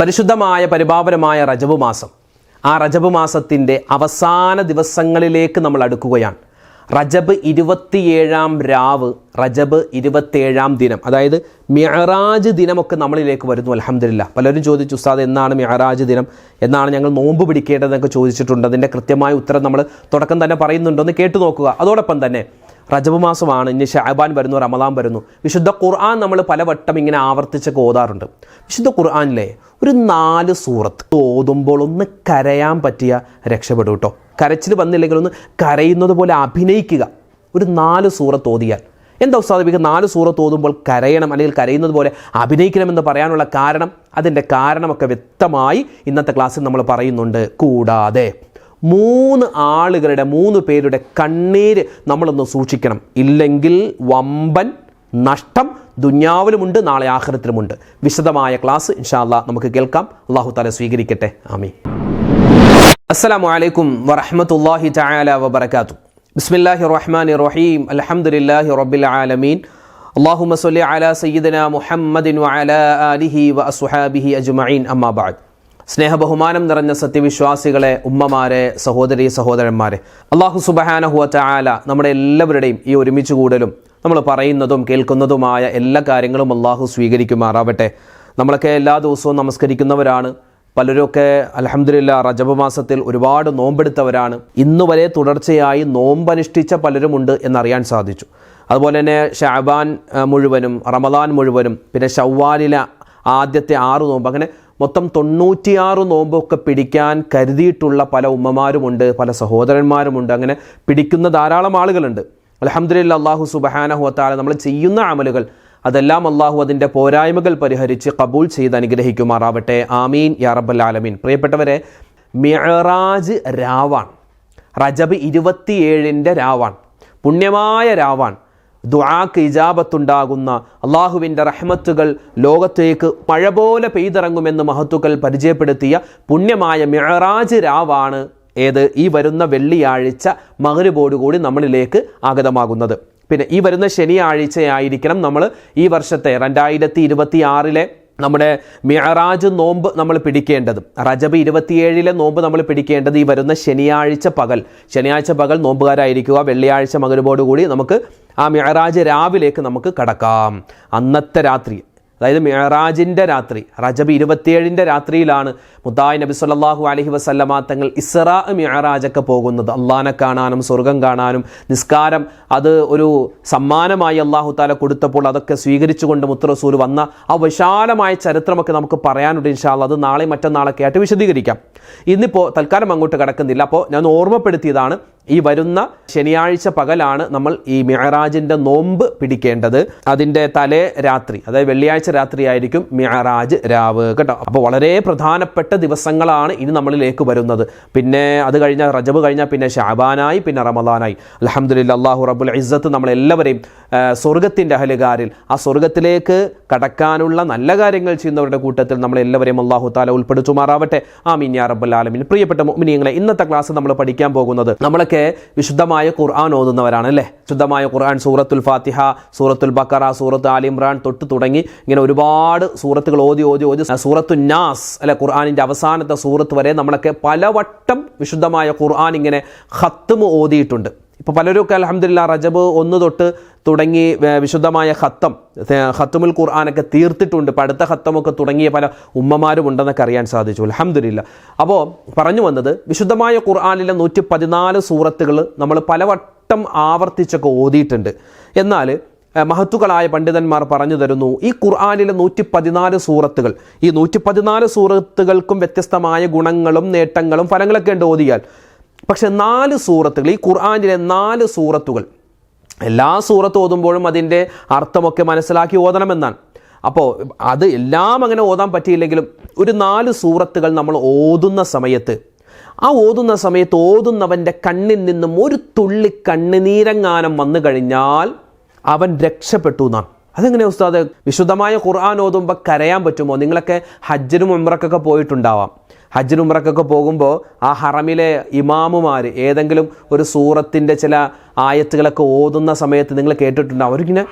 പരിശുദ്ധമായ പരിപാവനമായ റജബ് മാസം. ആ റജബ് മാസത്തിന്റെ അവസാന ദിവസങ്ങളിലേക്ക് നമ്മൾ അടുക്കുകയാണ്. റജബ് ഇരുപത്തിയേഴാം രാവ് റജബ് ഇരുപത്തിയേഴാം ദിനം. അതായത് മിയറാജ് ദിനമൊക്കെ നമ്മളിലേക്ക് വരുന്നു അലഹമില്ല പലരും ചോദിച്ചു ഉസ്താദ് എന്നാണ് മിയറാജ് ദിനം? എന്നാണ് ഞങ്ങൾ നോമ്പ് പിടിക്കേണ്ടതെന്നൊക്കെ ചോദിച്ചിട്ടുണ്ട്. അതിന്റെ കൃത്യമായ ഉത്തരം നമ്മൾ തുടക്കം തന്നെ പറയുന്നുണ്ടോ. എന്ന് കേട്ടു നോക്കുക. അതോടൊപ്പം തന്നെ റജബ് മാസമാണ് ഇനി ഷാബാൻ വരുന്നു റമദാൻ വരുന്നു. വിശുദ്ധ ഖുർആൻ നമ്മൾ പലവട്ടം ഇങ്ങനെ ആവർത്തിച്ചൊക്കെ ഓതാറുണ്ട്. വിശുദ്ധ ഖുർആനിലെ ഒരു നാല് സൂറത്ത്. ഓതുമ്പോൾ ഒന്ന് കരയാൻ പറ്റിയ രക്ഷപ്പെടും കേട്ടോ കരച്ചിൽ വന്നില്ലെങ്കിൽ ഒന്ന് കരയുന്നത് പോലെ അഭിനയിക്കുക. ഒരു നാല് സൂറത്ത് ഓതിയാൽ. എന്താ ഉസ്താദിപ്പിക്കുക നാല് സൂറത്ത് ഓതുമ്പോൾ കരയണം അല്ലെങ്കിൽ കരയുന്നത് പോലെ അഭിനയിക്കണമെന്ന് പറയാനുള്ള കാരണം? അതിന്റെ കാരണമൊക്കെ വ്യക്തമായി ഇന്നത്തെ ക്ലാസ്സിൽ നമ്മൾ പറയുന്നുണ്ട്. കൂടാതെ മൂന്ന് ആളുകളുടെ മൂന്ന് പേരുടെ കണ്ണീര് നമ്മളൊന്ന് സൂക്ഷിക്കണം. ഇല്ലെങ്കിൽ വമ്പൻ നഷ്ടം ദുന്യാവിലുമുണ്ട് നാളെ ആഖിറത്തിലുമുണ്ട്. വിശദമായ ക്ലാസ് ഇൻഷാല്ല നമുക്ക് കേൾക്കാം. അള്ളാഹു താല സ്വീകരിക്കട്ടെ. ആമീൻ. അസ്സലാമു അലൈക്കും വറഹ്മത്തുള്ളാഹി തആല വബർക്കാത്തു ബിസ്മില്ലാഹിർ റഹ്മാനിർ റഹീം. അൽഹംദുലില്ലാഹി റബ്ബിൽ ആലമീൻ. അല്ലാഹുമ്മ സ്വല്ലി അലാ സയ്യിദിന മുഹമ്മദിൻ വഅലാ ആലിഹി വഅസ്ഹാബിഹി അജ്മഈൻ. അമ്മാ ബഅദ്. സ്നേഹ ബഹുമാനം നിറഞ്ഞ സത്യവിശ്വാസികളെ ഉമ്മമാരെ സഹോദരി സഹോദരന്മാരെ അള്ളാഹു സുബഹാനഹുവ ചായാല നമ്മുടെ എല്ലാവരുടെയും ഈ ഒരുമിച്ച് കൂടലും നമ്മൾ പറയുന്നതും കേൾക്കുന്നതുമായ എല്ലാ കാര്യങ്ങളും അള്ളാഹു സ്വീകരിക്കുമാറാവട്ടെ. നമ്മളൊക്കെ എല്ലാ ദിവസവും നമസ്കരിക്കുന്നവരാണ്. പലരൊക്കെ അലഹമില്ല റജബ് മാസത്തിൽ ഒരുപാട് നോമ്പെടുത്തവരാണ്. ഇന്ന് വരെ തുടർച്ചയായി നോമ്പനുഷ്ഠിച്ച പലരുമുണ്ട് എന്നറിയാൻ സാധിച്ചു. അതുപോലെ തന്നെ ഷാബാൻ മുഴുവനും റമദാൻ മുഴുവനും പിന്നെ ഷവ്വാലിലെ ആദ്യത്തെ ആറ് നോമ്പ് അങ്ങനെ മൊത്തം തൊണ്ണൂറ്റിയാറ് നോമ്പൊക്കെ പിടിക്കാൻ കരുതിയിട്ടുള്ള പല ഉമ്മമാരുമുണ്ട് പല സഹോദരന്മാരുമുണ്ട് അങ്ങനെ പിടിക്കുന്ന ധാരാളം ആളുകളുണ്ട്. അലഹമ്മദില്ല അള്ളാഹു സുബഹാനഹുവത്താല നമ്മൾ ചെയ്യുന്ന അമലുകൾ അതെല്ലാം അള്ളാഹു അതിന്റെ പോരായ്മകൾ പരിഹരിച്ച് കബൂൽ ചെയ്ത് അനുഗ്രഹിക്കുമാറാവട്ടെ. ആമീൻ. യാ റബ്ബൽ ആലമീൻ. പ്രിയപ്പെട്ടവരെ മിഅറാജ് രാവാൺ റജബ് ഇരുപത്തിയേഴിന്റെ രാവാൺ പുണ്യമായ രാവാൺ ദുആക്ക് ഇജാബത്തുണ്ടാകുന്ന അള്ളാഹുവിന്റെ റഹ്മത്തുകൾ ലോകത്തേക്ക് മഴ പോലെ പെയ്തിറങ്ങുമെന്ന് മഹത്തുക്കൾ പരിചയപ്പെടുത്തിയ പുണ്യമായ മിഴറാജ് രാവാണ് ഏത്? ഈ വരുന്ന വെള്ളിയാഴ്ച മകരുപോടുകൂടി നമ്മളിലേക്ക് ആഗതമാകുന്നത്. പിന്നെ ഈ വരുന്ന ശനിയാഴ്ചയായിരിക്കണം നമ്മൾ ഈ വർഷത്തെ രണ്ടായിരത്തി ഇരുപത്തി ആറിലെ നമ്മുടെ മിയറാജ് നോമ്പ് നമ്മൾ പിടിക്കേണ്ടത്. റജബ് ഇരുപത്തിയേഴിലെ നോമ്പ് നമ്മൾ പിടിക്കേണ്ടത് ഈ വരുന്ന ശനിയാഴ്ച പകൽ. ശനിയാഴ്ച പകൽ നോമ്പുകാരായിരിക്കുക. വെള്ളിയാഴ്ച മകരുപോടുകൂടി നമുക്ക് ആ മിയറാജ് രാവിലേക്ക് നമുക്ക് കടക്കാം. അന്നത്തെ രാത്രി അതായത് മെഹറാജിന്റെ രാത്രി റജബ് ഇരുപത്തിയേഴിന്റെ രാത്രിയിലാണ് മുത്തായി നബി സല്ലല്ലാഹു അലഹി വസല്ലമ തങ്ങൾ ഇസ്രാ മെഹറാജൊക്കെ പോകുന്നത്. അള്ളാനെ കാണാനും സ്വർഗം കാണാനും നിസ്കാരം അത് ഒരു സമ്മാനമായി അള്ളാഹു താല കൊടുത്തപ്പോൾ അതൊക്കെ സ്വീകരിച്ചുകൊണ്ട് മുത്തറസൂൽ വന്ന ആ വിശാലമായ ചരിത്രമൊക്കെ നമുക്ക് പറയാനുണ്ട് ഇൻഷാല്ല അത് നാളെ മറ്റന്നാളൊക്കെ ആയിട്ട് വിശദീകരിക്കാം. ഇന്നിപ്പോൾ തൽക്കാലം അങ്ങോട്ട് കിടക്കുന്നില്ല. അപ്പോൾ ഞാൻ ഓർമ്മപ്പെടുത്തിയതാണ് ഈ വരുന്ന ശനിയാഴ്ച പകലാണ് നമ്മൾ ഈ മിയറാജിന്റെ നോമ്പ് പിടിക്കേണ്ടത്. അതിന്റെ തലേ രാത്രി അതായത് വെള്ളിയാഴ്ച രാത്രിയായിരിക്കും മിഹറാജ് രാവ് കേട്ടോ. അപ്പോൾ വളരെ പ്രധാനപ്പെട്ട ദിവസങ്ങളാണ് ഇനി നമ്മളിലേക്ക് വരുന്നത്. പിന്നെ അത് കഴിഞ്ഞാൽ റജബ് കഴിഞ്ഞാൽ പിന്നെ ഷാബാനായി പിന്നെ റമദാനായി. അലഹമുല്ല അള്ളാഹു റബുൽ ഇസ്സത്ത് നമ്മളെല്ലാവരെയും സ്വർഗത്തിന്റെ അഹലുകാരിൽ ആ സ്വർഗത്തിലേക്ക് കടക്കാനുള്ള നല്ല കാര്യങ്ങൾ ചെയ്യുന്നവരുടെ കൂട്ടത്തിൽ നമ്മളെല്ലാവരെയും അള്ളാഹു താല ഉൾപ്പെടുത്തുമാറാവട്ടെ. ആ മിന്യാ റബ്ബുൽ ആലമിൻ. പ്രിയപ്പെട്ട മുഅ്മിനീങ്ങളെ ഇന്നത്തെ ക്ലാസ് നമ്മൾ പഠിക്കാൻ പോകുന്നത് നമ്മളൊക്കെ വിശുദ്ധമായ ഖുർആൻ ഓതുന്നവരാണ് അല്ലേ? ശുദ്ധമായ ഖുർആൻ സൂറത്തുൽ ഫാത്തിഹ സൂറത്തുൽ ബക്കറ സൂറത്ത് ഇമ്രാൻ തൊട്ട് തുടങ്ങി ഇങ്ങനെ ഒരുപാട് സൂറത്തുകൾ ഓതി ഓതി ഓതി. സൂറത്തു നാസ് അല്ലെ ഖുർആാനിന്റെ അവസാനത്തെ സൂറത്ത് വരെ നമ്മളൊക്കെ പലവട്ടം വിശുദ്ധമായ ഖുർആൻ ഇങ്ങനെ ഹത്തും ഓതിയിട്ടുണ്ട്. ഇപ്പോൾ പലരൊക്കെ അലഹമില്ല റജബ് ഒന്ന് തൊട്ട് തുടങ്ങി വിശുദ്ധമായ ഹത്തം ഹത്തുമുൽ ഖുർആാനൊക്കെ തീർത്തിട്ടുണ്ട്. ഇപ്പം അടുത്ത ഹത്തമൊക്കെ തുടങ്ങിയ പല ഉമ്മമാരും ഉണ്ടെന്നൊക്കെ അറിയാൻ സാധിച്ചു. അലഹമില്ല അപ്പോൾ പറഞ്ഞു വന്നത് വിശുദ്ധമായ ഖുർആാനിലെ നൂറ്റി പതിനാല് സൂറത്തുകൾ നമ്മൾ പലവട്ടം ആവർത്തിച്ചൊക്കെ ഓതിയിട്ടുണ്ട്. എന്നാൽ മഹത്തുക്കളായ പണ്ഡിതന്മാർ പറഞ്ഞു തരുന്നു ഈ ഖുർആാനിലെ നൂറ്റി പതിനാല് സൂറത്തുകൾ ഈ നൂറ്റി പതിനാല് സൂറത്തുകൾക്കും വ്യത്യസ്തമായ ഗുണങ്ങളും നേട്ടങ്ങളും ഫലങ്ങളൊക്കെ ഉണ്ട് ഓതിയാൽ. പക്ഷെ നാല് സൂറത്തുകൾ ഈ ഖുർആാനിലെ നാല് സൂറത്തുകൾ എല്ലാ സൂറത്തും ഓതുമ്പോഴും അതിന്റെ അർത്ഥമൊക്കെ മനസ്സിലാക്കി ഓതണമെന്നാണ്. അപ്പോൾ അത് എല്ലാം അങ്ങനെ ഓതാൻ പറ്റിയില്ലെങ്കിലും ഒരു നാല് സൂറത്തുകൾ നമ്മൾ ഓതുന്ന സമയത്ത് ആ ഓതുന്ന സമയത്ത് ഓതുന്നവന്റെ കണ്ണിൽ നിന്നും ഒരു തുള്ളി കണ്ണുനീരങ്ങാനം വന്നു കഴിഞ്ഞാൽ അവൻ രക്ഷപ്പെട്ടു എന്നാണ്. അതെങ്ങനെ ഉസ്താദ്? വിശുദ്ധമായ ഖുർആൻ ഓതുമ്പോൾ കരയാൻ പറ്റുമോ? നിങ്ങളൊക്കെ ഹജ്ജിനും ഉമ്രക്കൊക്കെ പോയിട്ടുണ്ടാവാം. ഹജ്ജിനും ഉമ്രക്കൊക്കെ പോകുമ്പോൾ ആ ഹറമിലെ ഇമാമുമാർ ഏതെങ്കിലും ഒരു സൂറത്തിന്റെ ചില ആയത്തുകളൊക്കെ ഓതുന്ന സമയത്ത് നിങ്ങൾ കേട്ടിട്ടുണ്ടാവും. അവരിങ്ങനെ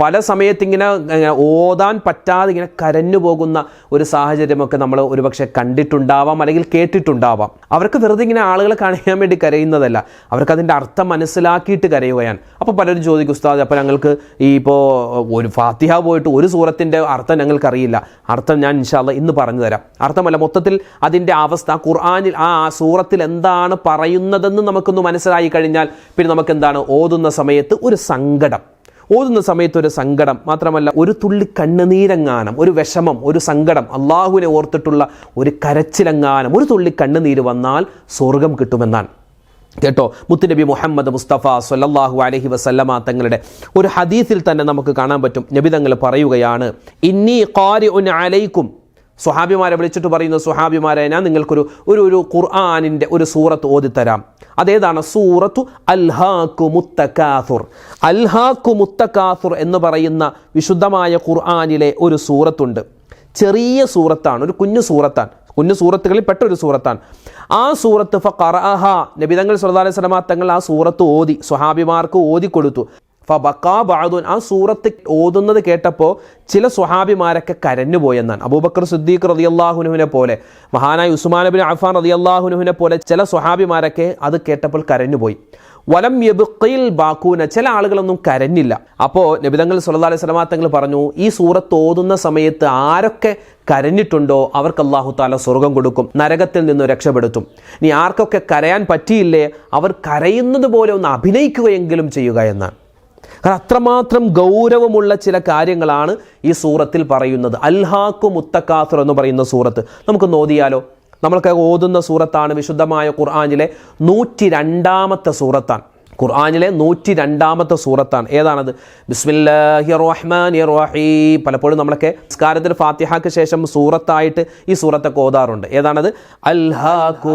പല സമയത്ത് ഇങ്ങനെ ഓതാൻ പറ്റാതെ ഇങ്ങനെ കരഞ്ഞു പോകുന്ന ഒരു സാഹചര്യമൊക്കെ നമ്മൾ ഒരുപക്ഷെ കണ്ടിട്ടുണ്ടാവാം അല്ലെങ്കിൽ കേട്ടിട്ടുണ്ടാവാം. അവർക്ക് വെറുതെ ഇങ്ങനെ ആളുകളെ കാണിക്കാൻ വേണ്ടി കരയുന്നതല്ല. അവർക്ക് അതിന്റെ അർത്ഥം മനസ്സിലാക്കിയിട്ട് കരയുകയാണ്. അപ്പോൾ പലരും ചോദിക്കും ഉസ്താദ് അപ്പോൾ ഞങ്ങൾക്ക് ഈ ഇപ്പോൾ ഒരു ഫാത്തിഹ പോയിട്ട് ഒരു സൂറത്തിന്റെ അർത്ഥം ഞങ്ങൾക്കറിയില്ല അർത്ഥം ഞാൻ ഇൻഷാല്ല ഇന്ന് പറഞ്ഞു തരാം. അർത്ഥമല്ല മൊത്തത്തിൽ അതിന്റെ അവസ്ഥ ഖുർആാനിൽ ആ സൂറത്തിൽ എന്താണ് പറയുന്നതെന്ന് നമുക്കൊന്ന് മനസ്സിലായി കഴിഞ്ഞാൽ പിന്നെ നമുക്ക് എന്താണ്? ഓതുന്ന സമയത്ത് ഒരു സങ്കടം. ഓതുന്ന സമയത്ത് ഒരു സങ്കടം മാത്രമല്ല ഒരു തുള്ളി കണ്ണുനീരങ്ങാനം ഒരു വിഷമം ഒരു സങ്കടം അള്ളാഹുവിനെ ഓർത്തിട്ടുള്ള ഒരു കരച്ചിലങ്ങാനം ഒരു തുള്ളി കണ്ണുനീര് വന്നാൽ സ്വർഗം കിട്ടുമെന്നാണ്. കേട്ടോ? മുത്തുനബി മുഹമ്മദ് മുസ്തഫ സൊല്ലാഹു അലഹി വസല്ലമ തങ്ങളുടെ ഒരു ഹദീസിൽ തന്നെ നമുക്ക് കാണാൻ പറ്റും. നബി തങ്ങൾ പറയുകയാണ് ഇന്നി ഖാരി അലൈക്കും. സുഹാബിമാരെ വിളിച്ചിട്ട് പറയുന്ന സുഹാബിമാരെ ഞാൻ നിങ്ങൾക്കൊരു ഒരു ഒരു ഖുർആാനിന്റെ ഒരു സൂറത്ത് ഓതിത്തരാം. അതേതാണ്? സൂറത്തു അൽഹാക്കു മുത്തക്കാസുർ അൽഹാക്കു മുത്തക്കാസുർ എന്ന് പറയുന്ന വിശുദ്ധമായ ഖുർആാനിലെ ഒരു സൂറത്തുണ്ട്. ചെറിയ സൂറത്താണ് ഒരു കുഞ്ഞു സൂറത്താണ്. കുഞ്ഞു സൂറത്തുകളിൽ പെട്ട ഒരു സൂറത്താണ്. ആ സൂറത്ത് ഫ നബിതങ്ങൾ സല്ലല്ലാഹു അലൈഹി വസല്ലമ തങ്ങൾ ആ സൂറത്ത് ഓതി സ്വഹാബിമാർക്ക് ഓതി കൊടുത്തു ഫബക്കാ ബാദുൻ ആ സൂറത്ത് ഓതുന്നത് കേട്ടപ്പോൾ ചില സ്വഹാബിമാരൊക്കെ കരഞ്ഞുപോയെന്നാണ്. അബൂബക്കർ സിദ്ദീഖ് റതിയല്ലാഹുനുവിനെ പോലെ മഹാനായ ഉസ്മാൻ അബിൻ അഫാൻ റതിയല്ലാഹുനുവിനെ പോലെ ചില സ്വഹാബിമാരൊക്കെ അത് കേട്ടപ്പോൾ കരഞ്ഞുപോയി. വലം യബുക്കയിൽ ബാക്കൂന ചില ആളുകളൊന്നും കരഞ്ഞില്ല. അപ്പോൾ നബിതങ്ങൾ സുല്ലാ അലൈഹി തങ്ങൾ പറഞ്ഞു ഈ സൂറത്ത് ഓതുന്ന സമയത്ത് ആരൊക്കെ കരഞ്ഞിട്ടുണ്ടോ അവർക്ക് അള്ളാഹു താല സ്വർഗം കൊടുക്കും നരകത്തിൽ നിന്ന് രക്ഷപ്പെടുത്തും. ഇനി ആർക്കൊക്കെ കരയാൻ പറ്റിയില്ലേ അവർ കരയുന്നത് പോലെ ഒന്ന് അഭിനയിക്കുകയെങ്കിലും ചെയ്യുക എന്നാണ്. കാരണം അത്രമാത്രം ഗൗരവമുള്ള ചില കാര്യങ്ങളാണ് ഈ സൂറത്തിൽ പറയുന്നത്. അൽഹാക്കു മുത്തക്കാസുർ എന്ന് പറയുന്ന സൂറത്ത്. നമുക്ക് നോദിയാലോ നമ്മൾക്ക് ഓതുന്ന സൂറത്താണ് വിശുദ്ധമായ ഖുർആാനിലെ നൂറ്റി രണ്ടാമത്തെ സൂറത്താണ്. ഖുർആാനിലെ നൂറ്റി രണ്ടാമത്തെ സൂറത്താണ്. ഏതാണത്? ബിസ്മില്ലാഹി റഹ്മാൻ റഹീം പലപ്പോഴും നമ്മളൊക്കെ സ്കാരത്തിൽ ഫാത്തിഹാക്ക് ശേഷം സൂറത്തായിട്ട് ഈ സൂറത്തൊക്കെ ഓതാറുണ്ട്. ഏതാണത്? അൽഹാക്കു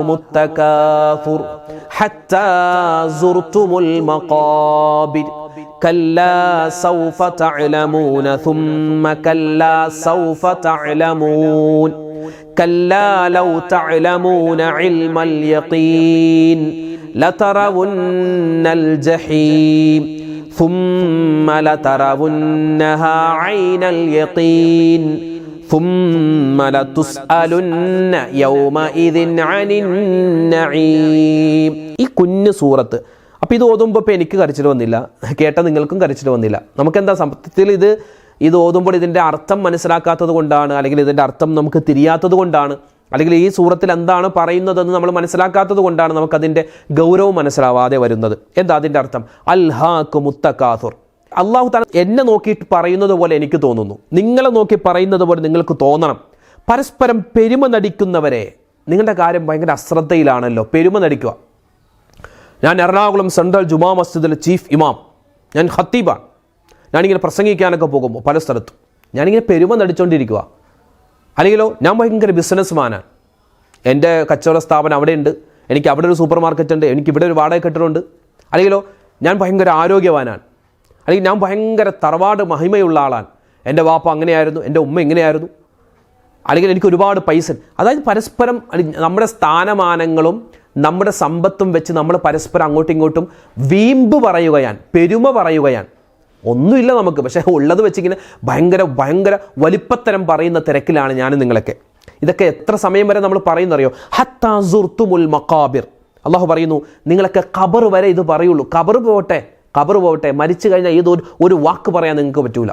മുത്തക്കാസുർ ഹത്താ സുർത്തുമുൽ മഖാബിർ كلا سوف تعلمون ثم كلا سوف تعلمون كلا لو تعلمون علم اليقين لترون الجحيم ثم لترونها عين اليقين ثم لتسألن يومئذ عن النعيم ഈ കുഞ്ഞു സൂറത്ത് അപ്പോൾ ഇത് ഓതുമ്പോൾ ഇപ്പോൾ എനിക്ക് കരച്ചിൽ വന്നില്ല. കേട്ട നിങ്ങൾക്കും കരച്ചിൽ വന്നില്ല. നമുക്കെന്താ സത്യത്തിൽ ഇത് ഇത് ഓതുമ്പോൾ ഇതിന്റെ അർത്ഥം മനസ്സിലാക്കാത്തത് കൊണ്ടാണ് അല്ലെങ്കിൽ ഇതിന്റെ അർത്ഥം നമുക്ക് തിരിയാത്തത് കൊണ്ടാണ് അല്ലെങ്കിൽ ഈ സൂറത്തിൽ എന്താണ് പറയുന്നതെന്ന് നമ്മൾ മനസ്സിലാക്കാത്തത് കൊണ്ടാണ് നമുക്കതിന്റെ ഗൗരവം മനസ്സിലാവാതെ വരുന്നത്. എന്താ അതിന്റെ അർത്ഥം? അൽഹാക്ക് മുത്തക്കാസുർ അള്ളാഹു താൻ എന്നെ നോക്കിയിട്ട് പറയുന്നത് പോലെ എനിക്ക് തോന്നുന്നു. നിങ്ങളെ നോക്കി പറയുന്നത് പോലെ നിങ്ങൾക്ക് തോന്നണം. പരസ്പരം പെരുമ നടിക്കുന്നവരെ നിങ്ങളുടെ കാര്യം ഭയങ്കര അശ്രദ്ധയിലാണല്ലോ. പെരുമ നടിക്കുക. ഞാൻ എറണാകുളം സെൻട്രൽ ജുമാ മസ്ജിദിലെ ചീഫ് ഇമാം. ഞാൻ ഹത്തീബാണ് ഞാനിങ്ങനെ പ്രസംഗിക്കാനൊക്കെ പോകുമ്പോൾ പല സ്ഥലത്തും ഞാനിങ്ങനെ പെരുമ നടിച്ചുകൊണ്ടിരിക്കുക അല്ലെങ്കിലോ ഞാൻ ഭയങ്കര ബിസിനസ്മാനാണ് എന്റെ കച്ചവട സ്ഥാപനം അവിടെയുണ്ട്. എനിക്ക് അവിടെ ഒരു സൂപ്പർ മാർക്കറ്റ് ഉണ്ട് എനിക്ക് ഇവിടെ ഒരു വാടക കെട്ടിടമുണ്ട്. അല്ലെങ്കിലോ ഞാൻ ഭയങ്കര ആരോഗ്യവാനാണ്. അല്ലെങ്കിൽ ഞാൻ ഭയങ്കര തറവാട് മഹിമയുള്ള ആളാണ്. എന്റെ വാപ്പ അങ്ങനെയായിരുന്നു. എന്റെ ഉമ്മ ഇങ്ങനെയായിരുന്നു. അല്ലെങ്കിൽ എനിക്ക് ഒരുപാട് പൈസ അതായത് പരസ്പരം നമ്മുടെ സ്ഥാനമാനങ്ങളും നമ്മുടെ സമ്പത്തും വെച്ച് നമ്മൾ പരസ്പരം അങ്ങോട്ടും ഇങ്ങോട്ടും വീമ്പ് പറയുകയാണ് പെരുമ പറയുകയാണ്. ഒന്നുമില്ല നമുക്ക് പക്ഷേ ഉള്ളത് വെച്ചിങ്ങനെ ഭയങ്കര ഭയങ്കര വലിപ്പത്തരം പറയുന്ന തിരക്കിലാണ് ഞാൻ നിങ്ങളൊക്കെ. ഇതൊക്കെ എത്ര സമയം വരെ നമ്മൾ പറയുന്നറിയോ? ഹത്താസുർത്തുമുൽ മക്കാബിർ അള്ളാഹു പറയുന്നു നിങ്ങളൊക്കെ കബർ വരെ ഇത് പറയുള്ളൂ. കബർ പോട്ടെ കബർ പോവട്ടെ. മരിച്ചു കഴിഞ്ഞാൽ ഏതൊരു ഒരു വാക്ക് പറയാൻ നിങ്ങൾക്ക് പറ്റൂല.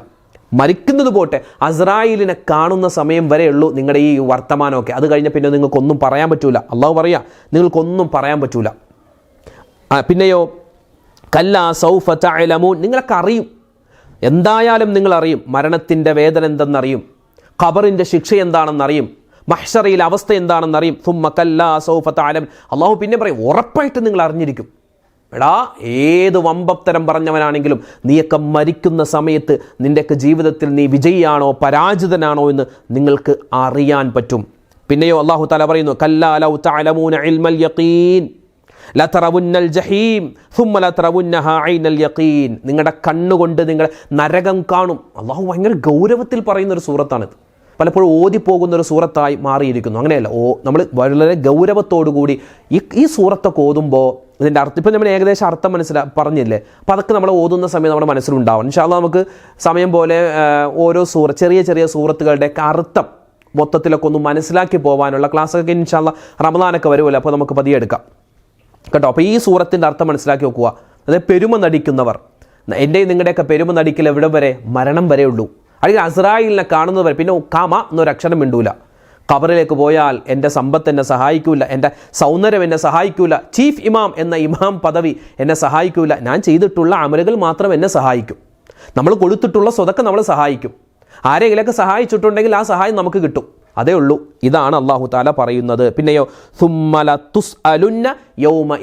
മരിക്കുന്നത് പോട്ടെ അസ്രായിലിനെ കാണുന്ന സമയം വരെ ഉള്ളൂ നിങ്ങളുടെ ഈ വർത്തമാനമൊക്കെ. അത് കഴിഞ്ഞ പിന്നെ നിങ്ങൾക്കൊന്നും പറയാൻ പറ്റൂല. അള്ളാഹു പറയാ നിങ്ങൾക്കൊന്നും പറയാൻ പറ്റൂല. പിന്നെയോ കല്ല സൗഫ നിങ്ങളൊക്കെ അറിയും. എന്തായാലും നിങ്ങൾ അറിയും മരണത്തിന്റെ വേദന എന്തെന്നറിയും. ഖബറിന്റെ ശിക്ഷ എന്താണെന്നറിയും. മഹ്ഷറയിലെ അവസ്ഥ എന്താണെന്നറിയും. സുമ്മ കല്ല സൗഫ തഅലം അള്ളാഹു പിന്നെ പറയും ഉറപ്പായിട്ട് നിങ്ങൾ അറിഞ്ഞിരിക്കും. എടാ ഏത് വമ്പത്തരം പറഞ്ഞവനാണെങ്കിലും നീയൊക്കെ മരിക്കുന്ന സമയത്ത് നിന്റെയൊക്കെ ജീവിതത്തിൽ നീ വിജയിയാണോ പരാജിതനാണോ എന്ന് നിങ്ങൾക്ക് അറിയാൻ പറ്റും. പിന്നെയോ അള്ളാഹു തല പറയുന്നു കല്ലാ ലൗ തഅലമൂന ഇൽമൽ യഖീൻ ജഹീം ഐനൽ യഖീൻ. നിങ്ങളുടെ കണ്ണുകൊണ്ട് നിങ്ങൾ നരകം കാണും. അള്ളാഹു ഭയങ്കര ഗൗരവത്തിൽ പറയുന്ന ഒരു സൂറത്താണിത്. പലപ്പോഴും ഓതിപ്പോകുന്ന ഒരു സൂറത്തായി മാറിയിരിക്കുന്നു. അങ്ങനെയല്ല ഓ നമ്മൾ വളരെ ഗൗരവത്തോടു കൂടി ഈ ഈ സൂറത്തൊക്കെ ഓതുമ്പോൾ ഇതിന്റെ അർത്ഥം ഇപ്പം നമ്മൾ ഏകദേശം അർത്ഥം മനസ്സിലാ പറഞ്ഞില്ലേ? അപ്പോൾ അതൊക്കെ നമ്മൾ ഓതുന്ന സമയം നമ്മുടെ മനസ്സിലുണ്ടാവും. ഇൻഷാല്ല നമുക്ക് സമയം പോലെ ഓരോ സൂറ ചെറിയ ചെറിയ സൂറത്തുകളുടെ അർത്ഥം മൊത്തത്തിലൊക്കെ ഒന്ന് മനസ്സിലാക്കി പോകാനുള്ള ക്ലാസ്സൊക്കെ ഇൻഷാല്ല റമദാനൊക്കെ വരുമല്ലോ. അപ്പോൾ നമുക്ക് പതിയെ എടുക്കാം. കേട്ടോ അപ്പോൾ ഈ സൂറത്തിന്റെ അർത്ഥം മനസ്സിലാക്കി വെക്കുക അതായത് പെരുമ നടിക്കുന്നവർ. എന്റെയും നിങ്ങളുടെയൊക്കെ പെരുമ നടിക്കൽ എവിടെ വരെ? മരണം വരെ ഉള്ളൂ. അല്ലെങ്കിൽ അസ്രായിലിനെ വരെ പിന്നെ കാമ എന്നൊരു അക്ഷരം മിണ്ടൂല. ഖബറിലേക്ക് പോയാൽ എന്റെ സമ്പത്ത് എന്നെ സഹായിക്കൂല എന്റെ സൗന്ദര്യം എന്നെ സഹായിക്കൂല ചീഫ് ഇമാം എന്ന ഇമാം പദവി എന്നെ സഹായിക്കൂല. ഞാൻ ചെയ്തിട്ടുള്ള അമലുകൾ മാത്രം എന്നെ സഹായിക്കും. നമ്മൾ കൊടുത്തിട്ടുള്ള സ്വതൊക്കെ നമ്മൾ സഹായിക്കും. ആരെങ്കിലൊക്കെ സഹായിച്ചിട്ടുണ്ടെങ്കിൽ ആ സഹായം നമുക്ക് കിട്ടും. അതേ ഉള്ളൂ. ഇതാണ് അള്ളാഹു താല പറയുന്നത്. പിന്നെയോ സുമ്മല തുസ് അലുന്ന യൗമ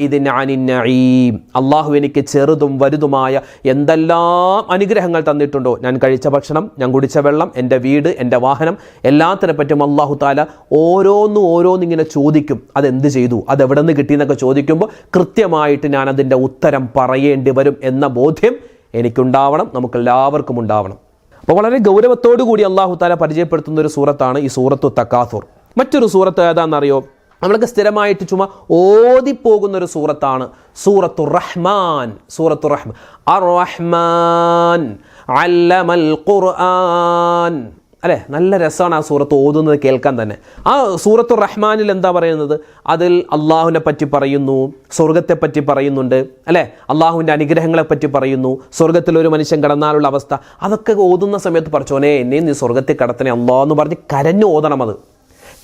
അള്ളാഹു എനിക്ക് ചെറുതും വലുതുമായ എന്തെല്ലാം അനുഗ്രഹങ്ങൾ തന്നിട്ടുണ്ടോ? ഞാൻ കഴിച്ച ഭക്ഷണം ഞാൻ കുടിച്ച വെള്ളം എന്റെ വീട് എന്റെ വാഹനം എല്ലാത്തിനെ പറ്റും അള്ളാഹു താല ഓരോന്നും ഓരോന്നിങ്ങനെ ചോദിക്കും. അതെന്ത് ചെയ്തു? അതെവിടെ നിന്ന് കിട്ടിയെന്നൊക്കെ ചോദിക്കുമ്പോൾ കൃത്യമായിട്ട് ഞാൻ അതിന്റെ ഉത്തരം പറയേണ്ടി വരും എന്ന ബോധ്യം എനിക്കുണ്ടാവണം. നമുക്കെല്ലാവർക്കും ഉണ്ടാവണം. അപ്പോൾ വളരെ ഗൗരവത്തോടു കൂടി അള്ളാഹു താല പരിചയപ്പെടുത്തുന്ന ഒരു സൂറത്താണ് ഈ സൂറത്തു തക്കാസുർ മറ്റൊരു സൂറത്ത് ഏതാണെന്നറിയോ നമ്മൾക്ക് സ്ഥിരമായിട്ട് ചുമ ഓതിപ്പോകുന്ന ഒരു സൂറത്താണ് സൂറത്തു റഹ്മാൻ. സൂറത്തു റഹ്മാൻ അർ റഹ്മാൻ അല്ലമൽ ഖുർആൻ. അല്ലേ? നല്ല രസമാണ് ആ സൂറത്ത് ഓതുന്നത് കേൾക്കാൻ തന്നെ. ആ സൂറത്തു റഹ്മാനിൽ എന്താ പറയുന്നത്? അതിൽ അള്ളാഹുവിനെ പറ്റി പറയുന്നു സ്വർഗത്തെ പറ്റി പറയുന്നുണ്ട് അല്ലേ? അള്ളാഹുവിന്റെ അനുഗ്രഹങ്ങളെ പറ്റി പറയുന്നു സ്വർഗത്തിൽ ഒരു മനുഷ്യൻ കടന്നാലുള്ള അവസ്ഥ. അതൊക്കെ ഓതുന്ന സമയത്ത് പറച്ചോനെ എന്നെയും നീ സ്വർഗത്തിൽ കടത്തണേ അള്ളാഹ് എന്ന് പറഞ്ഞ് കരഞ്ഞു ഓതണം അത്.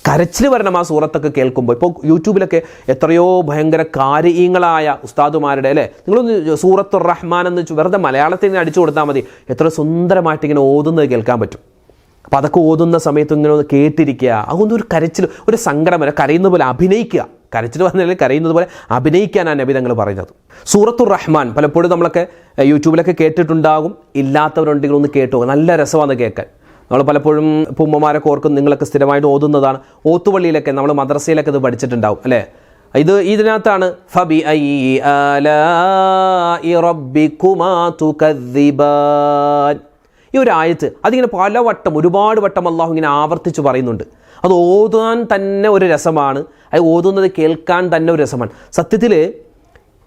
കരച്ചിൽ വരണം ആ സൂറത്തൊക്കെ കേൾക്കുമ്പോൾ ഇപ്പോൾ യൂട്യൂബിലൊക്കെ എത്രയോ ഭയങ്കര കാര്യങ്ങളായ ഉസ്താദുമാരുടെ അല്ലേ? നിങ്ങളൊന്ന് സൂറത്തുർ റഹ്മാൻ എന്ന് വെറുതെ മലയാളത്തിൽ അടിച്ചു കൊടുത്താൽ മതി. എത്ര സുന്ദരമായിട്ട് ഇങ്ങനെ ഓതുന്നത് കേൾക്കാൻ പറ്റും. അപ്പോൾ അതൊക്കെ ഓതുന്ന സമയത്ത് ഇങ്ങനെ ഒന്ന് കേട്ടിരിക്കുക. അതൊന്നും ഒരു കരച്ചിൽ ഒരു സങ്കടം വരെ. കരയുന്ന പോലെ അഭിനയിക്കുക. കരച്ചിൽ പറഞ്ഞാൽ കരയുന്നത് പോലെ അഭിനയിക്കാനാണ് നബി തങ്ങൾ പറയുന്നത് സൂറത്തുർ റഹ്മാൻ പലപ്പോഴും നമ്മളൊക്കെ യൂട്യൂബിലൊക്കെ കേട്ടിട്ടുണ്ടാകും. ഇല്ലാത്തവരുണ്ടെങ്കിൽ ഒന്ന് കേട്ടു നല്ല രസമാണ് കേൾക്കാൻ. നമ്മൾ പലപ്പോഴും പുമ്മമാരൊക്കെ ഓർക്കും നിങ്ങളൊക്കെ സ്ഥിരമായിട്ട് ഓതുന്നതാണ്. ഓത്തുപള്ളിയിലൊക്കെ നമ്മൾ മദ്രസയിലൊക്കെ ഇത് പഠിച്ചിട്ടുണ്ടാവും അല്ലേ? ഇത് ഇതിനകത്താണ് ഫബി ഐ റബ്ബിക്കുമാ തുകദ്ദിബാൻ. ഈ ഒരു ആയത്ത് അതിങ്ങനെ പല വട്ടം ഒരുപാട് വട്ടം അള്ളാഹു ഇങ്ങനെ ആവർത്തിച്ച് പറയുന്നുണ്ട്. അത് ഓതാൻ തന്നെ ഒരു രസമാണ്. അത് ഓതുന്നത് കേൾക്കാൻ തന്നെ ഒരു രസമാണ്. സത്യത്തിൽ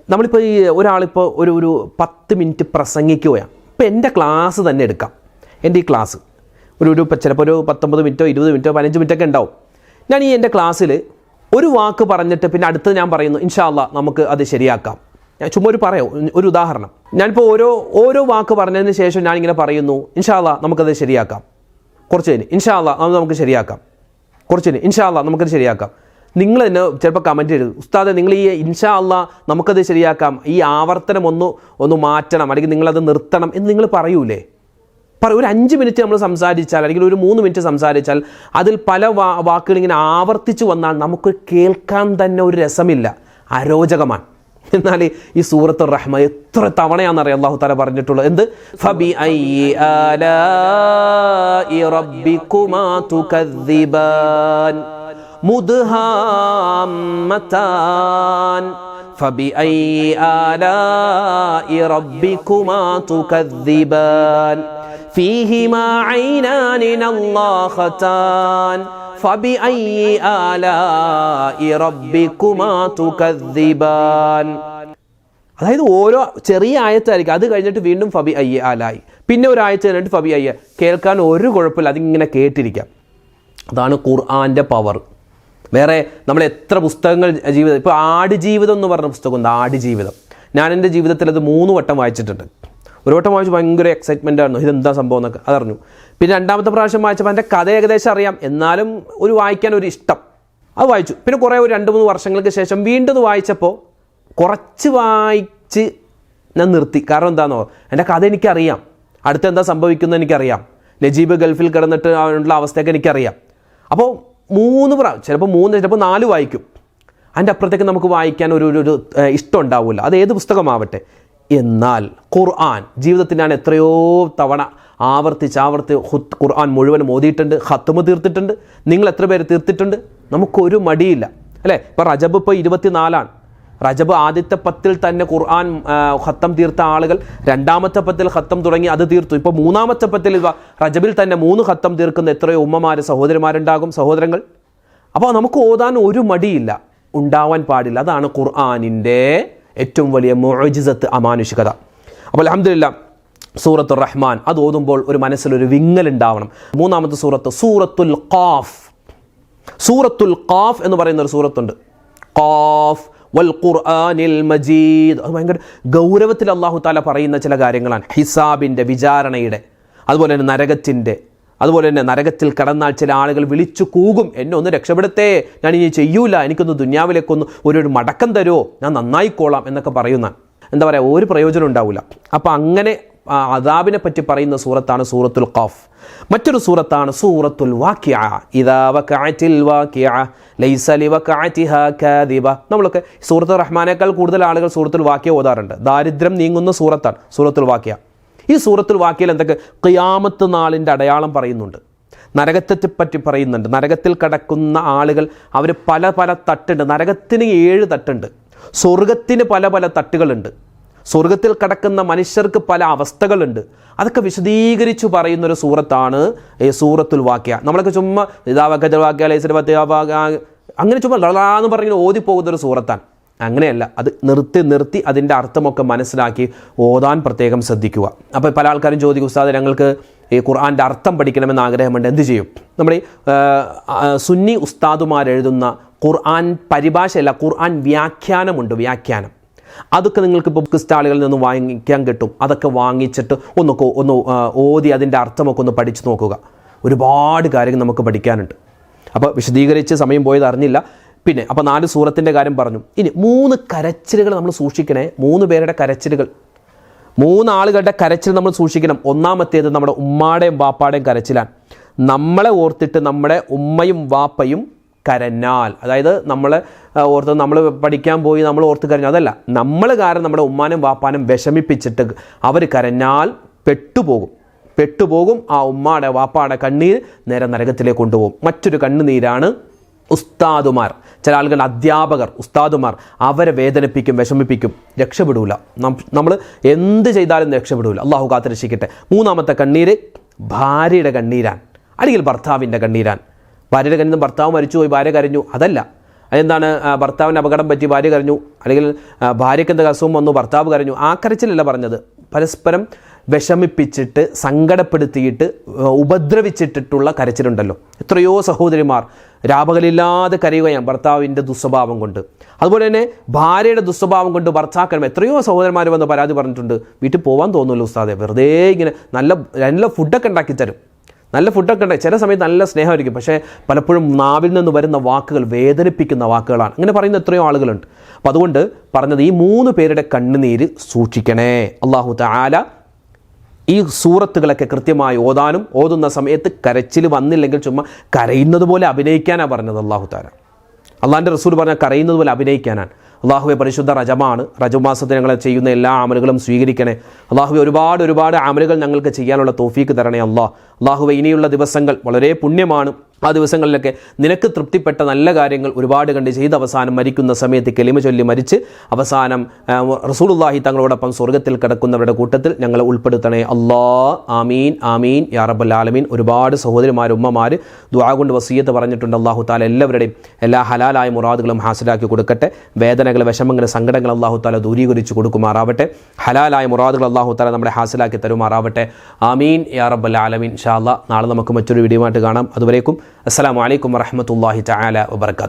നമ്മളിപ്പോൾ ഈ ഒരാളിപ്പോൾ ഒരു ഒരു പത്ത് മിനിറ്റ് പ്രസംഗിക്കുകയാണ് ഇപ്പോൾ എന്റെ ക്ലാസ് തന്നെ എടുക്കാം. എന്റെ ഈ ക്ലാസ്. ഒരു ഒരു ഇപ്പം ചിലപ്പോൾ ഒരു പത്തൊമ്പത് മിനിറ്റോ ഇരുപത് മിനിറ്റോ പതിനഞ്ച് മിനിറ്റൊക്കെ ഉണ്ടാവും. ഞാൻ ഈ എന്റെ ക്ലാസ്സിൽ ഒരു വാക്ക് പറഞ്ഞിട്ട് പിന്നെ അടുത്ത് ഞാൻ പറയുന്നു. ഇൻഷാല്ല നമുക്ക് അത് ശരിയാക്കാം. ഞാൻ ചുമ്മാ ഒരു പറയാം ഒരു ഉദാഹരണം. ഞാനിപ്പോൾ ഓരോ ഓരോ വാക്ക് പറഞ്ഞതിന് ശേഷം ഞാനിങ്ങനെ പറയുന്നു ഇൻഷാ അല്ലാ നമുക്കത് ശരിയാക്കാം. കുറച്ച് കഴിഞ്ഞ് ഇൻഷാ അല്ലാ അത് നമുക്ക് ശരിയാക്കാം. കുറച്ച് കഴിഞ്ഞ് ഇൻഷാ അല്ലാ നമുക്കത് ശരിയാക്കാം. നിങ്ങൾ തന്നെ ചിലപ്പോൾ കമന്റ് ചെയ്തു ഉസ്താദെ നിങ്ങൾ ഈ ഇൻഷാ അള്ളാ നമുക്കത് ശരിയാക്കാം. ഈ ആവർത്തനം ഒന്ന് ഒന്ന് മാറ്റണം അല്ലെങ്കിൽ നിങ്ങളത് നിർത്തണം എന്ന് നിങ്ങൾ പറയൂലേ? പറ ഒരു അഞ്ച് മിനിറ്റ് നമ്മൾ സംസാരിച്ചാൽ അല്ലെങ്കിൽ ഒരു മൂന്ന് മിനിറ്റ് സംസാരിച്ചാൽ അതിൽ പല വാ വാക്കുകൾ ഇങ്ങനെ ആവർത്തിച്ച് വന്നാൽ നമുക്ക് കേൾക്കാൻ തന്നെ ഒരു രസമില്ല. അരോചകമാണ്. എന്നാൽ ഈ സൂറത്ത് റഹ്മ എത്ര തവണയാണെന്നറിയാം അള്ളാഹു താല പറഞ്ഞിട്ടുള്ളത് എന്ത് ഫബി ഐ ആലാഇ റബ്ബിക്കുമാ തുകദ്ദിബാൻ മുദ്ഹാമത്താൻ فبأي آلاء ربكما تكذبان فيهما عينان نضاختان ഫബി അതായത് ഓരോ ചെറിയ ആയത്തായിരിക്കും. അത് കഴിഞ്ഞിട്ട് വീണ്ടും ഫബി അയ്യ ആലായി. പിന്നെ ഒരു ആയത്ത് കഴിഞ്ഞിട്ട് ഫബി അയ്യ കേൾക്കാൻ ഒരു കുഴപ്പമില്ല. അതിങ്ങനെ കേട്ടിരിക്കാം. അതാണ് ഖുർആാന്റെ പവർ. വേറെ നമ്മൾ എത്ര പുസ്തകങ്ങൾ ജീവിതം ഇപ്പോൾ ആടുജീവിതം എന്ന് പറഞ്ഞ ആടി ജീവിത ഞാൻ എന്റെ ജീവിതത്തിൽ അത് മൂന്ന് വട്ടം വായിച്ചിട്ടുണ്ട്. ഒരു വട്ടം വായിച്ച് ഭയങ്കര എക്സൈറ്റ്മെന്റ് ആയിരുന്നു. ഇതെന്താ സംഭവം എന്നൊക്കെ അതറിഞ്ഞു. പിന്നെ രണ്ടാമത്തെ പ്രാവശ്യം വായിച്ചപ്പോൾ അതിന്റെ കഥ ഏകദേശം അറിയാം. എന്നാലും ഒരു വായിക്കാൻ ഒരു ഇഷ്ടം. അത് വായിച്ചു. പിന്നെ കുറേ ഒരു രണ്ട് മൂന്ന് വർഷങ്ങൾക്ക് ശേഷം വീണ്ടും വായിച്ചപ്പോൾ കുറച്ച് വായിച്ച് ഞാൻ നിർത്തി. കാരണം എന്താണെന്നോ എന്റെ കഥ എനിക്കറിയാം. അടുത്ത് എന്താ സംഭവിക്കുന്നത് എനിക്കറിയാം. നജീബ് ഗൾഫിൽ കിടന്നിട്ട് അവനുള്ള അവസ്ഥയൊക്കെ എനിക്കറിയാം. അപ്പോൾ മൂന്ന് പ്രാ ചിലപ്പോൾ മൂന്ന് ചിലപ്പോൾ നാല് വായിക്കും. അതിന്റെ അപ്പുറത്തേക്ക് നമുക്ക് വായിക്കാൻ ഒരു- ഒരു ഇഷ്ടം ഉണ്ടാവില്ല. അത് ഏത് പുസ്തകമാവട്ടെ? എന്നാൽ ഖുർആൻ ജീവിതത്തിൽ ഞാൻ എത്രയോ തവണ ആവർത്തിച്ച് ആവർത്തി ഖുർആൻ മുഴുവനും ഓതിയിട്ടുണ്ട് ഹത്തുമ തീർത്തിട്ടുണ്ട്. നിങ്ങൾ എത്ര പേര് തീർത്തിട്ടുണ്ട്? നമുക്കൊരു മടിയില്ല. അല്ലേ? ഇപ്പോൾ റജബ് ഇപ്പോൾ ഇരുപത്തിനാലാണ്. റജബ് ആദ്യത്തെ പത്തിൽ തന്നെ ഖുർആൻ ഹത്തം തീർത്ത ആളുകൾ രണ്ടാമത്തെ പത്തിൽ ഹത്തം തുടങ്ങി അത് തീർത്തു. ഇപ്പോൾ മൂന്നാമത്തെ പത്തിൽ ഇവ റജബിൽ തന്നെ മൂന്ന് ഹത്തം തീർക്കുന്ന എത്രയോ ഉമ്മമാർ സഹോദരന്മാരുണ്ടാകും സഹോദരങ്ങൾ. അപ്പോൾ നമുക്ക് ഓതാൻ ഒരു മടിയില്ല. ഉണ്ടാവാൻ പാടില്ല. അതാണ് ഖുർആാനിന്റെ ഏറ്റവും വലിയ മോജിസത്ത് അമാനുഷികത അപ്പോൾ അലഹമില്ല സൂറത്ത് റഹ്മാൻ അത് ഓതുമ്പോൾ ഒരു മനസ്സിലൊരു വിങ്ങൽ ഉണ്ടാവണം മൂന്നാമത്തെ സൂറത്ത് സൂറത്തുൽ ഖാഫ്. സൂറത്തുൽ ഖാഫ് എന്ന് പറയുന്ന ഒരു സൂറത്തുണ്ട്. ഖാഫ് വൽ ഖുർആനിൽ മജീദ്. അത് ഭയങ്കര ഗൗരവത്തിൽ അള്ളാഹു താല പറയുന്ന ചില കാര്യങ്ങളാണ്. ഹിസാബിന്റെ വിചാരണയുടെ അതുപോലെ തന്നെ നരകത്തിന്റെ അതുപോലെ തന്നെ നരകത്തിൽ കടന്നാൽ ചില ആളുകൾ വിളിച്ചു കൂകും. എന്നെ ഒന്ന് രക്ഷപ്പെടുത്തേ. ഞാൻ ഇനി ചെയ്യൂല. എനിക്കൊന്ന് ദുന്യാവിലേക്കൊന്ന് ഒരു ഒരു മടക്കം തരുമോ ഞാൻ നന്നായിക്കോളാം എന്നൊക്കെ പറയുന്ന എന്താ പറയുക ഒരു പ്രയോജനം ഉണ്ടാവില്ല അപ്പോൾ അങ്ങനെ അതാബിനെ പറ്റി പറയുന്ന സൂറത്താണ് സൂറത്തുൽ ഖാഫ്. മറ്റൊരു സൂറത്താണ് സൂറത്തുൽ വാക്യ വാക്യ കാദിബ. നമ്മളൊക്കെ സൂറത്തുൽ റഹ്മാനേക്കാൾ കൂടുതൽ ആളുകൾ സൂറത്തുൽ വാക്യ ഓതാറുണ്ട്. ദാരിദ്ര്യം നീങ്ങുന്ന സൂറത്താണ് സൂറത്തുൽ വാക്യ ഈ സൂറത്തിൽ വാക്കിയിൽ എന്തൊക്കെ? ഖിയാമത്ത് നാളിന്റെ അടയാളം പറയുന്നുണ്ട്. നരകത്തെപ്പറ്റി പറയുന്നുണ്ട്. നരകത്തിൽ കിടക്കുന്ന ആളുകൾ അവർ പല പല തട്ടുണ്ട്. നരകത്തിന് ഏഴ് തട്ടുണ്ട്. സ്വർഗത്തിന് പല പല തട്ടുകളുണ്ട്. സ്വർഗത്തിൽ കിടക്കുന്ന മനുഷ്യർക്ക് പല അവസ്ഥകളുണ്ട്. അതൊക്കെ വിശദീകരിച്ചു പറയുന്നൊരു സൂറത്താണ് ഈ സൂറത്തുൽ വാക്യ. നമ്മളൊക്കെ ചുമ്മാ ഇതാവാക്യ അങ്ങനെ ചുമ്മാ ലളാന്ന് പറഞ്ഞ് ഓതി പോകുന്ന ഒരു സൂറത്താണ്. അങ്ങനെയല്ല അത് നിർത്തി നിർത്തി അതിന്റെ അർത്ഥമൊക്കെ മനസ്സിലാക്കി ഓതാൻ പ്രത്യേകം ശ്രദ്ധിക്കുക. അപ്പോൾ പല ആൾക്കാരും ചോദിക്കും ഉസ്താദ് ഞങ്ങൾക്ക് ഈ ഖുർആന്റെ അർത്ഥം പഠിക്കണമെന്ന് ആഗ്രഹമുണ്ട്. എന്ത് ചെയ്യും? ആ, സുന്നി ഉസ്താദുമാരെഴുതുന്ന ഖുർആൻ പരിഭാഷയല്ല ഖുർആൻ വ്യാഖ്യാനമുണ്ട് വ്യാഖ്യാനം. അതൊക്കെ നിങ്ങൾക്ക് ഇപ്പോൾ ബുക്ക് സ്റ്റാളുകളിൽ നിന്ന് വാങ്ങിക്കാൻ കിട്ടും. അതൊക്കെ വാങ്ങിച്ചിട്ട് ഒന്ന് ഒന്ന് ഓതി അതിന്റെ അർത്ഥമൊക്കെ ഒന്ന് പഠിച്ചു നോക്കുക. ഒരുപാട് കാര്യങ്ങൾ നമുക്ക് പഠിക്കാനുണ്ട്. അപ്പോൾ വിശദീകരിച്ച് സമയം പോയത് അറിഞ്ഞില്ല. പിന്നെ അപ്പോൾ നാല് സൂറത്തിന്റെ കാര്യം പറഞ്ഞു. ഇനി മൂന്ന് കരച്ചിലുകൾ നമ്മൾ സൂക്ഷിക്കണേ. മൂന്ന് പേരുടെ കരച്ചിലുകൾ. മൂന്നാളുകളുടെ കരച്ചിൽ നമ്മൾ സൂക്ഷിക്കണം. ഒന്നാമത്തേത് നമ്മുടെ ഉമ്മാടെയും വാപ്പാടെയും കരച്ചിലാണ്. നമ്മളെ ഓർത്തിട്ട് നമ്മുടെ ഉമ്മയും വാപ്പയും കരഞ്ഞാൽ. അതായത് നമ്മൾ ഓർത്ത് നമ്മൾ പഠിക്കാൻ പോയി നമ്മൾ ഓർത്ത് കരഞ്ഞു അതല്ല നമ്മൾ കാരണം നമ്മുടെ ഉമ്മാനും വാപ്പാനും വിഷമിപ്പിച്ചിട്ട് അവർ കരഞ്ഞാൽ പെട്ടുപോകും. പെട്ടുപോകും ആ ഉമ്മാടെ വാപ്പാടെ കണ്ണീർ നേരെ നരകത്തിലേക്ക് കൊണ്ടുപോകും. മറ്റൊരു കണ്ണുനീരാണ് ഉസ്താദുമാർ. ചില ആളുകൾ അധ്യാപകർ ഉസ്താദുമാർ അവരെ വേദനിപ്പിക്കും വിഷമിപ്പിക്കും. രക്ഷപ്പെടൂല. നമ്മൾ എന്ത് ചെയ്താലും രക്ഷപ്പെടൂല. അള്ളാഹു കാത്ത് രക്ഷിക്കട്ടെ മൂന്നാമത്തെ കണ്ണീര് ഭാര്യയുടെ കണ്ണീരാൻ അല്ലെങ്കിൽ ഭർത്താവിന്റെ കണ്ണീരാൻ ഭാര്യയുടെ കണ്ണീരും ഭർത്താവ് മരിച്ചുപോയി ഭാര്യ കരഞ്ഞു. അതല്ല. അതെന്താണ്? ഭർത്താവിന്റെ അപകടം പറ്റി ഭാര്യ കരഞ്ഞു. അല്ലെങ്കിൽ ഭാര്യയ്ക്ക് എന്ത് അസുഖം വന്നു ഭർത്താവ് കരഞ്ഞു. ആ കരച്ചിലല്ല പറഞ്ഞത്. പരസ്പരം വിഷമിപ്പിച്ചിട്ട് സങ്കടപ്പെടുത്തിയിട്ട് ഉപദ്രവിച്ചിട്ടിട്ടുള്ള കരച്ചിലുണ്ടല്ലോ. എത്രയോ സഹോദരിമാർ രാപകലില്ലാതെ കരയുകയാണ് ഭർത്താവിന്റെ ദുസ്വഭാവം കൊണ്ട്. അതുപോലെ തന്നെ ഭാര്യയുടെ ദുസ്വഭാവം കൊണ്ട് ഭർത്താക്കന്മാർ എത്രയോ സഹോദരന്മാർ വന്ന് പരാതി പറഞ്ഞിട്ടുണ്ട്. വീട്ടിൽ പോകാൻ തോന്നുമല്ലോ ഉസ്താദെ. വെറുതെ ഇങ്ങനെ നല്ല നല്ല ഫുഡൊക്കെ ഉണ്ടാക്കി തരും. നല്ല ഫുഡൊക്കെ ഉണ്ടായി ചില സമയത്ത് നല്ല സ്നേഹമായിരിക്കും. പക്ഷേ പലപ്പോഴും നാവിൽ നിന്ന് വരുന്ന വാക്കുകൾ വേദനിപ്പിക്കുന്ന വാക്കുകളാണ്. അങ്ങനെ പറയുന്ന എത്രയോ ആളുകളുണ്ട്. അപ്പോൾ അതുകൊണ്ട് പറഞ്ഞത് ഈ മൂന്ന് പേരുടെ കണ്ണുനീര് സൂക്ഷിക്കണേ. അള്ളാഹു താല ഈ സൂറത്തുകളൊക്കെ കൃത്യമായി ഓതാനും ഓതുന്ന സമയത്ത് കരച്ചിൽ വന്നില്ലെങ്കിൽ ചുമ്മാ കരയുന്നത് പോലെ അഭിനയിക്കാനാണ് പറഞ്ഞത് അള്ളാഹു താര അള്ളാഹിന്റെ റസൂൽ പറഞ്ഞാൽ കരയുന്നത് പോലെ അഭിനയിക്കാനാണ്. അള്ളാഹുവെ പരിശുദ്ധ റജമാണ്. റജമാസത്തിൽ ഞങ്ങൾ ചെയ്യുന്ന എല്ലാ അമലുകളും സ്വീകരിക്കണേ. അള്ളാഹുവെ ഒരുപാട് ഒരുപാട് അമലുകൾ ഞങ്ങൾക്ക് ചെയ്യാനുള്ള തോഫീക്ക് തരണേ അള്ളാഹ്. അള്ളാഹുവെ ഇനിയുള്ള ദിവസങ്ങൾ വളരെ പുണ്യമാണ്. ആ ദിവസങ്ങളിലൊക്കെ നിനക്ക് തൃപ്തിപ്പെട്ട നല്ല കാര്യങ്ങൾ ഒരുപാട് കണ്ട് ചെയ്ത് അവസാനം മരിക്കുന്ന സമയത്ത് കെളിമ ചൊല്ലി മരിച്ച് അവസാനം ആ, റസൂലുള്ളാഹി തങ്ങളോടൊപ്പം സ്വർഗത്തിൽ കിടക്കുന്നവരുടെ കൂട്ടത്തിൽ ഞങ്ങളെ ഉൾപ്പെടുത്തണേ. അള്ളാ ആമീൻ ആമീൻ യാ റബ്ബൽ ആലമീൻ. ഒരുപാട് സഹോദരിമാർ ഉമ്മമാർ ദ്വാ കൊണ്ട് വസീയത്ത് പറഞ്ഞിട്ടുണ്ട്. അള്ളാഹു താല എല്ലാവരുടെയും എല്ലാ ഹലാലായ മുറാദുകളും ഹാസിലാക്കി കൊടുക്കട്ടെ. വേദനകൾ വിഷമങ്ങൾ സങ്കടങ്ങൾ അള്ളാഹു താല ദൂരീകരിച്ച് കൊടുക്കുമാറാവട്ടെ. ഹലാലായ മുറാദുകൾ അള്ളാഹു താല നമ്മുടെ ഹാസിലാക്കി തരുമാറാവട്ടെ. ആമീൻ യാ റബ്ബൽ ആലമീൻ. ഷാ അള്ളാഹ് നാളെ നമുക്ക് മറ്റൊരു വീഡിയോ ആയിട്ട് കാണാം. അതുവരേക്കും അസ്സലാമു അലൈക്കും വറഹ്മത്തുള്ളാഹി തആല വബറകാതുഹു.